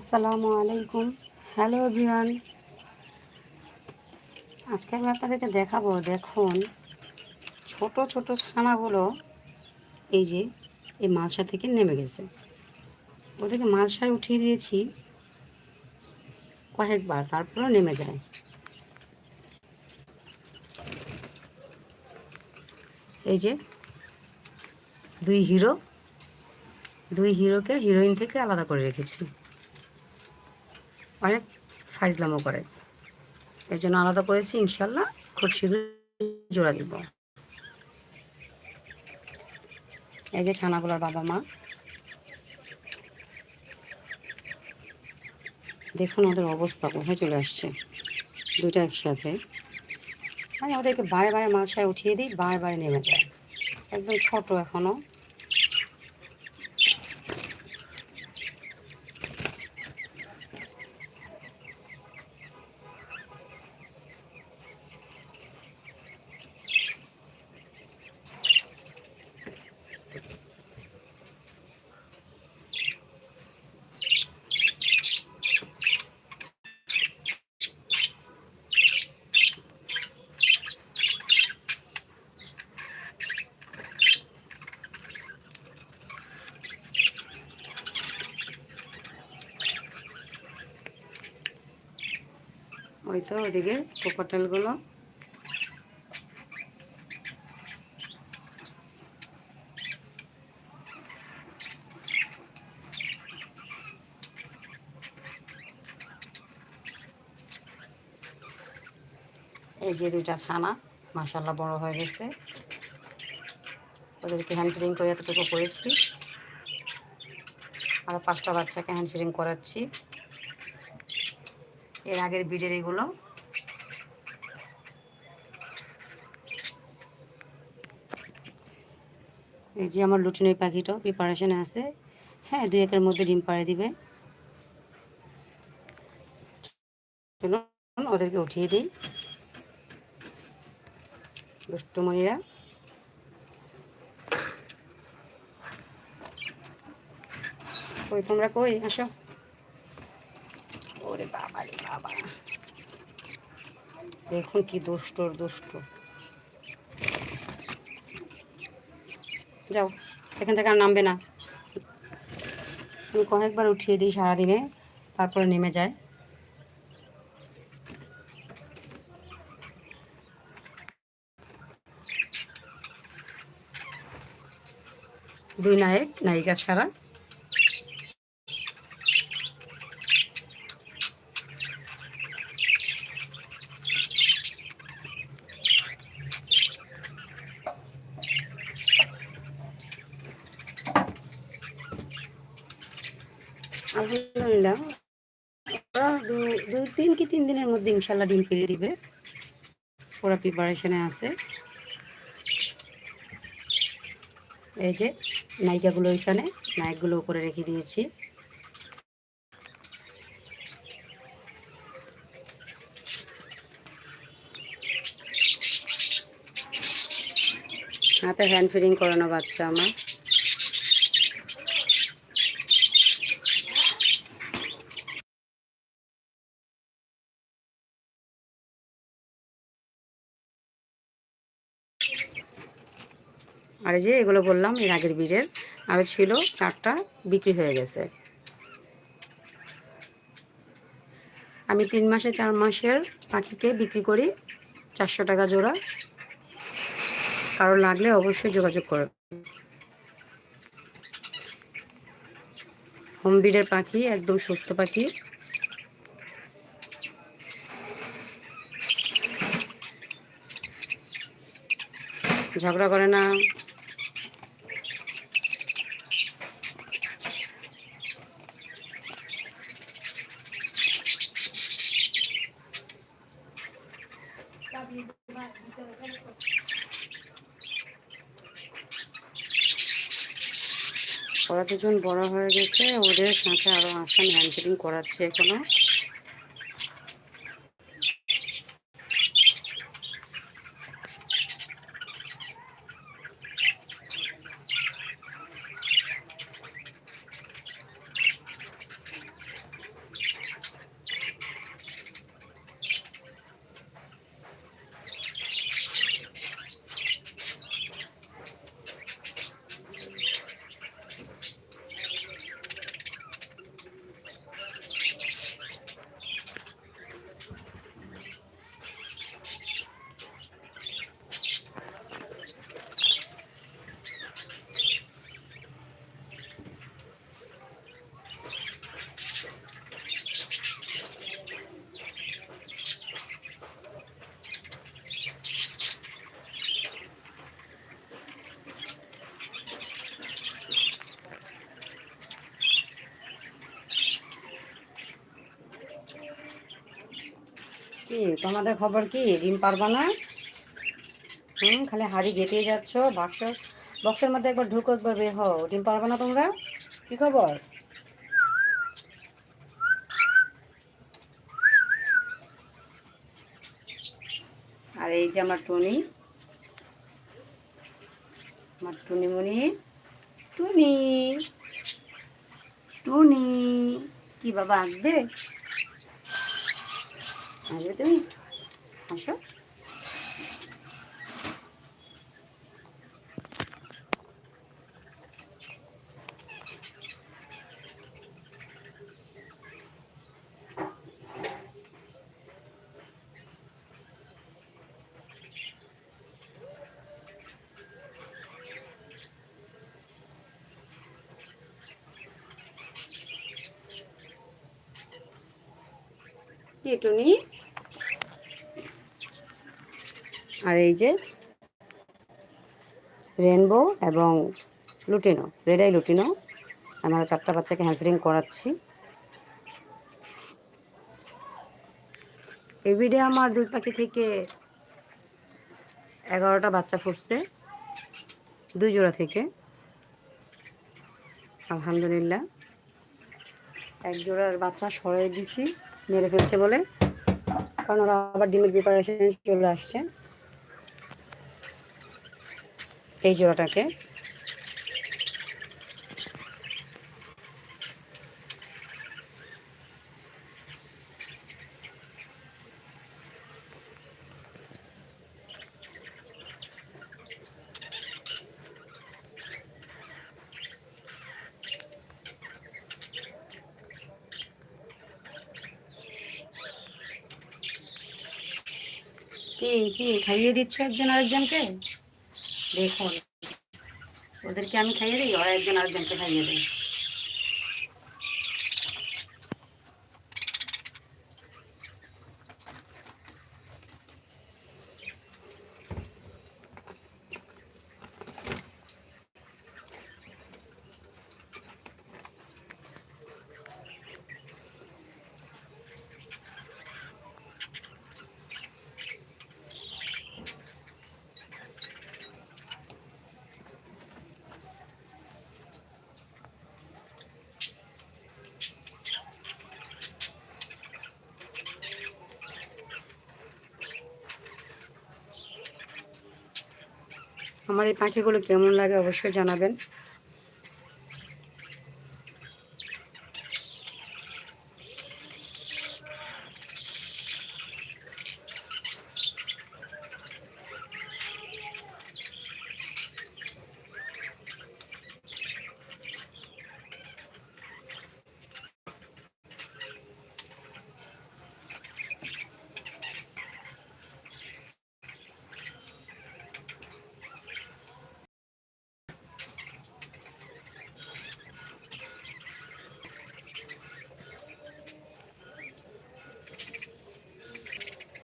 আসসালামু আলাইকুম। Hello everyone আজকে আমি আপনাদেরকে দেখাবো, দেখুন, ছোট ছোট ছানাগুলো এই যে, এই মালসা থেকে নেমে গেছে। ওদেরকে মালসায় উঠিয়ে দিয়েছি কয়েকবার, তারপরেও নেমে যায়। এই যে, দুই হিরো দুই হিরোকে হিরোইন থেকে আলাদা করে রেখেছি। অনেক ফাইজলামো করে। এর জন্য আলাদা করেছি ইনশাল্লাহ খুব শীঘ্রই জোড়া দিব। এই যে ছানাগুলোর বাবা মা। দেখুন ওদের অবস্থা, কোথায় চলে আসছে। দুইটা একসাথে। মানে ওদেরকে বারে বারে মালসায় উঠিয়ে দিই, বারে বারে নেমে যায়। একদম ছোট এখনও ওই তো ওদিকে কোকোটেলগুলো এই যে দুইটা ছানা মাসাল্লাহ বড় হয়ে গেছে। ওদেরকে হ্যান্ড ফিডিং করে এতটুকু করেছি। আরও পাঁচটা বাচ্চাকে হ্যান্ড ফিডিং করাচ্ছি। এর আগের বিডের এগুলো। এই যে আমার লুটিনের পাখিটাও প্রিপারেশনে আছে। হ্যাঁ দুই একের মধ্যে ডিম পাড়ে দিবে। চলুন, ওদেরকে উঠিয়ে দিই। দুষ্টুমণিরা। কই, তোমরা কই? আসো। ওরে বাবা রে বাবা। দেখুন কি দুষ্টর দুষ্ট। যাও, এখান থেকে আর নামবে না। আমি কয়েকবার উঠিয়ে দিই সারাদিনে, তারপরে নেমে যায়। দুই নায়ক, নায়িকা ছাড়া। আলহামদুলিল্লাহ। ওরা দুই তিন কি তিন দিনের মধ্যে ইনশাল্লাহ ডিম পেরে দিবে। ওরা প্রিপারেশনে আছে। এই যে নায়িকাগুলো এখানে নায়কগুলো উপরে রেখে দিয়েছি। হাতে হ্যান্ড ফিডিং করানো বাচ্চা আমার। আর যে এগুলো বললাম, এর আগের বীরের আরও ছিল চারটা বিক্রি হয়ে গেছে। আমি তিন মাসে চার মাসের পাখিকে বিক্রি করি চারশো টাকা জোড়া। কারও লাগলে অবশ্যই যোগাযোগ করো। হোম বিডের পাখি, একদম সুস্থ পাখি। ঝগড়া করে না। ওরা দুজন বড় হয়ে গেছে ওদের সাথে আরও আসান হ্যান্ড ফিটিং করাচ্ছে এখনও। তোমাদের খবর কি? ডিম পারবা না? হুম, খালি হাড়ি গেটেই যাচ্ছ, বাক্স, বক্সের মধ্যে একবার ঢুকো, একবার বের হও। ডিম পারবা না তোমরা? কি খবর? আর এই যে আমার টুনি। আমার টুনিমণি টুনি! টুনি! কি বাবা আসবে? আসবে তুমি আসো। কি টুনি আর এই যে রেনবো এবং লুটিনো রেডাই লুটিনো আমরা চারটা বাচ্চাকে হ্যান্ডফিডিং করাচ্ছি। এই ভিডিও আমার দুই পাখি থেকে এগারোটা বাচ্চা ফুটছে, দুই জোড়া থেকে। আলহামদুলিল্লাহ। এক জোড়ার বাচ্চা সরাই দিছি, মেরে ফেলছে বলে, কারণ ওরা আবার ডিমের প্রিপারেশন চলে আসছে। এই জোড়াটাকে। কি কি খাইয়ে দিচ্ছ একজন আরেকজনকে? দেখুন। ওদেরকে আমি খাইয়ে দিই ওরা একজন আরেকজনকে খাইয়ে দেয়। আমার এই পাখিগুলো কেমন লাগে অবশ্যই জানাবেন।